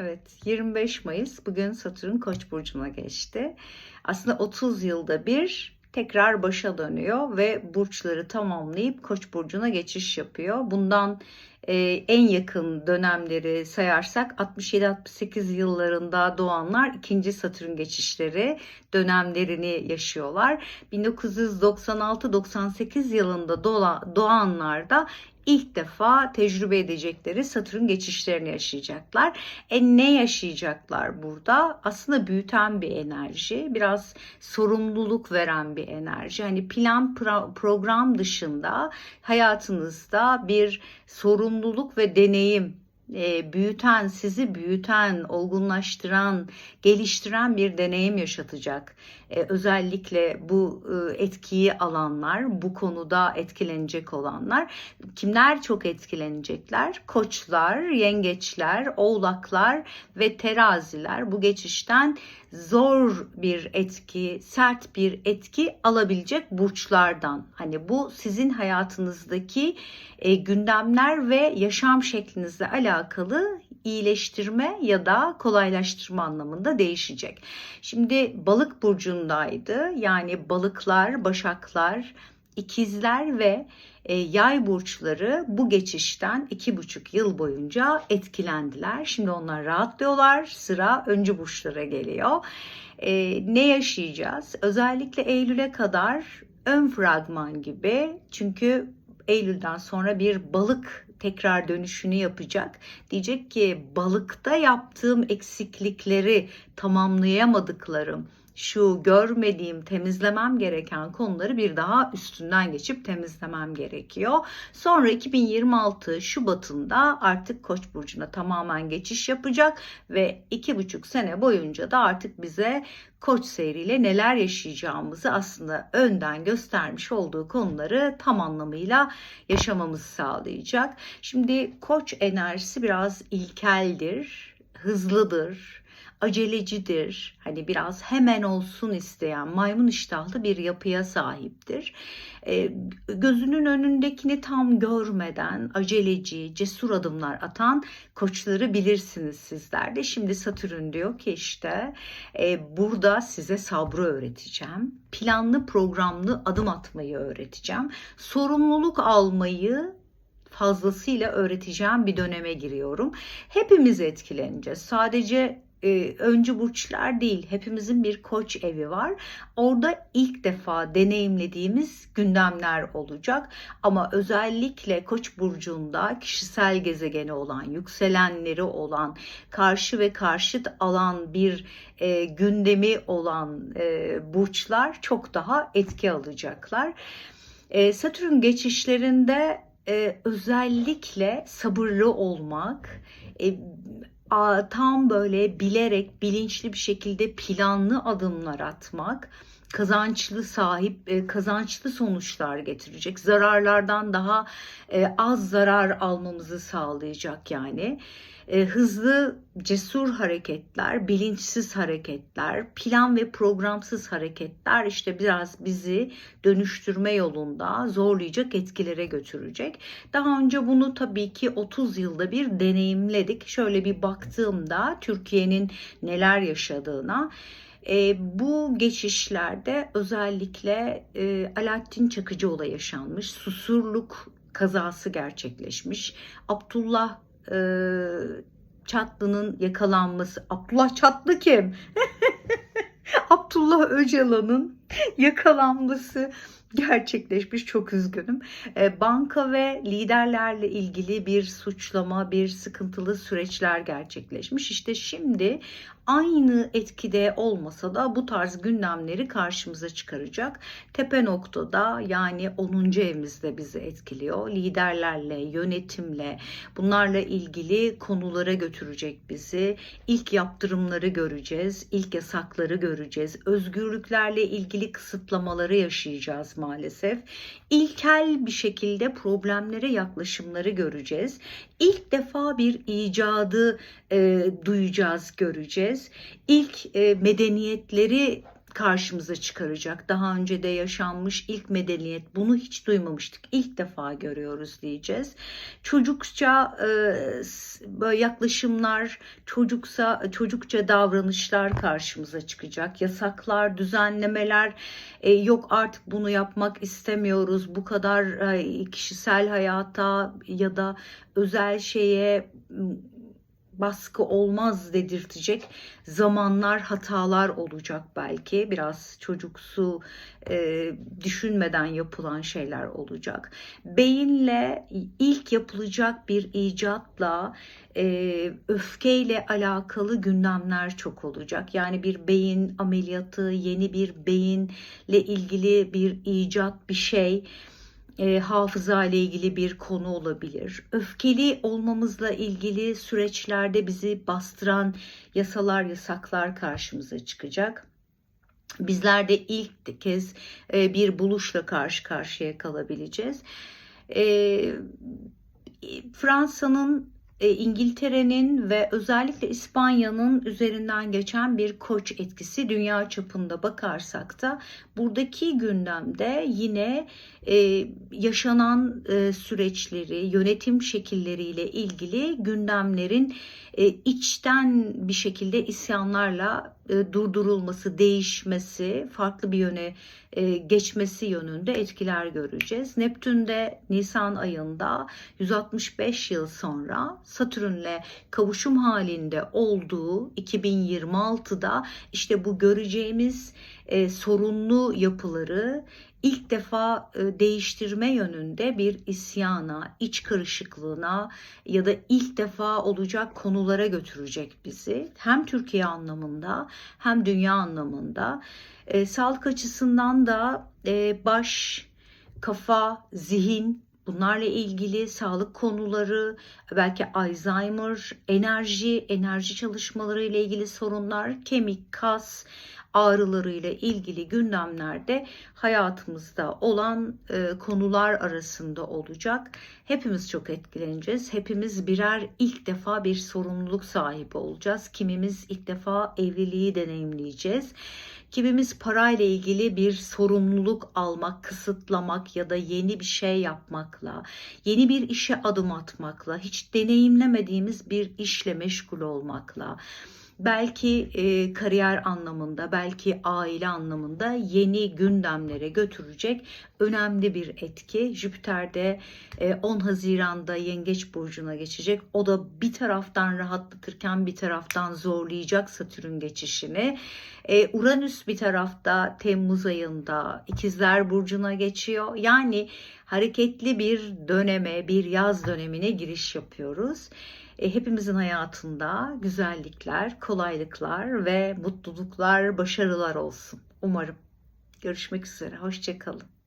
Evet 25 Mayıs bugün Satürn Koç burcuna geçti. Aslında 30 yılda bir tekrar başa dönüyor ve burçları tamamlayıp Koç burcuna geçiş yapıyor. Bundan e, en yakın dönemleri sayarsak 67-68 yıllarında doğanlar ikinci Satürn geçişleri dönemlerini yaşıyorlar. 1996-98 yılında doğanlar da ilk defa tecrübe edecekleri Satürn geçişlerini yaşayacaklar. E ne yaşayacaklar burada? Aslında büyüten bir enerji, biraz sorumluluk veren bir enerji. Hani plan pro- program dışında hayatınızda bir sorumluluk ve deneyim e, büyüten, sizi büyüten, olgunlaştıran, geliştiren bir deneyim yaşatacak. E, özellikle bu e, etkiyi alanlar, bu konuda etkilenecek olanlar. Kimler çok etkilenecekler? Koçlar, yengeçler, oğlaklar ve teraziler bu geçişten zor bir etki, sert bir etki alabilecek burçlardan. Hani bu sizin hayatınızdaki gündemler ve yaşam şeklinizle alakalı iyileştirme ya da kolaylaştırma anlamında değişecek. Şimdi balık burcundaydı. Yani balıklar, başaklar, ikizler ve e, yay burçları bu geçişten iki buçuk yıl boyunca etkilendiler. Şimdi onlar rahatlıyorlar. Sıra öncü burçlara geliyor. E, ne yaşayacağız? Özellikle Eylül'e kadar ön fragman gibi. Çünkü Eylül'den sonra bir balık tekrar dönüşünü yapacak. Diyecek ki balıkta yaptığım eksiklikleri tamamlayamadıklarım, şu görmediğim, temizlemem gereken konuları bir daha üstünden geçip temizlemem gerekiyor. Sonra 2026 Şubat'ında artık Koç burcuna tamamen geçiş yapacak ve iki buçuk sene boyunca da artık bize Koç seyriyle neler yaşayacağımızı aslında önden göstermiş olduğu konuları tam anlamıyla yaşamamızı sağlayacak. Şimdi Koç enerjisi biraz ilkeldir, hızlıdır, acelecidir. Hani biraz hemen olsun isteyen maymun iştahlı bir yapıya sahiptir. E, gözünün önündekini tam görmeden aceleci, cesur adımlar atan koçları bilirsiniz sizler de. Şimdi Satürn diyor ki işte e, burada size sabrı öğreteceğim. Planlı programlı adım atmayı öğreteceğim. Sorumluluk almayı fazlasıyla öğreteceğim bir döneme giriyorum. Hepimiz etkileneceğiz. Sadece e, öncü burçlar değil hepimizin bir koç evi var. Orada ilk defa deneyimlediğimiz gündemler olacak. Ama özellikle koç burcunda kişisel gezegeni olan, yükselenleri olan, karşı ve karşıt alan bir e, gündemi olan e, burçlar çok daha etki alacaklar. E, Satürn geçişlerinde e, özellikle sabırlı olmak, e, tam böyle bilerek bilinçli bir şekilde planlı adımlar atmak kazançlı sahip e, kazançlı sonuçlar getirecek. Zararlardan daha e, az zarar almamızı sağlayacak yani. E, hızlı cesur hareketler, bilinçsiz hareketler, plan ve programsız hareketler işte biraz bizi dönüştürme yolunda zorlayacak etkilere götürecek. Daha önce bunu tabii ki 30 yılda bir deneyimledik. Şöyle bir baktığımda Türkiye'nin neler yaşadığına e, bu geçişlerde özellikle e, Alaaddin Çakıcı olayı yaşanmış. Susurluk kazası gerçekleşmiş. Abdullah e, Çatlı'nın yakalanması. Abdullah Çatlı kim? Abdullah Öcalan'ın yakalanması gerçekleşmiş. Çok üzgünüm. E, banka ve liderlerle ilgili bir suçlama, bir sıkıntılı süreçler gerçekleşmiş. İşte şimdi aynı etkide olmasa da bu tarz gündemleri karşımıza çıkaracak. Tepe noktada yani 10. evimizde bizi etkiliyor. Liderlerle, yönetimle, bunlarla ilgili konulara götürecek bizi. İlk yaptırımları göreceğiz, ilk yasakları göreceğiz. Özgürlüklerle ilgili kısıtlamaları yaşayacağız maalesef. İlkel bir şekilde problemlere yaklaşımları göreceğiz. İlk defa bir icadı e, duyacağız, göreceğiz. İlk e, medeniyetleri karşımıza çıkaracak. Daha önce de yaşanmış ilk medeniyet bunu hiç duymamıştık. İlk defa görüyoruz diyeceğiz. Çocukça e, yaklaşımlar, çocuksa çocukça davranışlar karşımıza çıkacak. Yasaklar, düzenlemeler e, yok artık bunu yapmak istemiyoruz. Bu kadar e, kişisel hayata ya da özel şeye baskı olmaz dedirtecek zamanlar, hatalar olacak belki. Biraz çocuksu e, düşünmeden yapılan şeyler olacak. Beyinle ilk yapılacak bir icatla e, öfkeyle alakalı gündemler çok olacak. Yani bir beyin ameliyatı, yeni bir beyinle ilgili bir icat bir şey e, hafıza ile ilgili bir konu olabilir. Öfkeli olmamızla ilgili süreçlerde bizi bastıran yasalar, yasaklar karşımıza çıkacak. Bizler de ilk kez e, bir buluşla karşı karşıya kalabileceğiz. E, Fransa'nın, e, İngiltere'nin ve özellikle İspanya'nın üzerinden geçen bir koç etkisi dünya çapında bakarsak da buradaki gündemde yine e, yaşanan e, süreçleri, yönetim şekilleriyle ilgili gündemlerin içten bir şekilde isyanlarla e, durdurulması, değişmesi, farklı bir yöne e, geçmesi yönünde etkiler göreceğiz. Neptün'de Nisan ayında 165 yıl sonra Satürn'le kavuşum halinde olduğu 2026'da işte bu göreceğimiz e, sorunlu yapıları ilk defa e, değiştirme yönünde bir isyana, iç karışıklığına ya da ilk defa olacak konulara götürecek bizi. Hem Türkiye anlamında hem dünya anlamında. E, sağlık açısından da e, baş, kafa, zihin bunlarla ilgili sağlık konuları, belki Alzheimer, enerji, enerji çalışmaları ile ilgili sorunlar, kemik, kas ağrılarıyla ilgili gündemlerde hayatımızda olan e, konular arasında olacak. Hepimiz çok etkileneceğiz. Hepimiz birer ilk defa bir sorumluluk sahibi olacağız. Kimimiz ilk defa evliliği deneyimleyeceğiz. Kimimiz parayla ilgili bir sorumluluk almak, kısıtlamak ya da yeni bir şey yapmakla, yeni bir işe adım atmakla, hiç deneyimlemediğimiz bir işle meşgul olmakla, belki e, kariyer anlamında, belki aile anlamında yeni gündemlere götürecek önemli bir etki. Jüpiter'de e, 10 Haziran'da Yengeç burcuna geçecek. O da bir taraftan rahatlatırken bir taraftan zorlayacak Satürn geçişini. E, Uranüs bir tarafta Temmuz ayında İkizler burcuna geçiyor. Yani hareketli bir döneme, bir yaz dönemine giriş yapıyoruz. E, hepimizin hayatında güzellikler, kolaylıklar ve mutluluklar, başarılar olsun. Umarım. Görüşmek üzere. Hoşçakalın.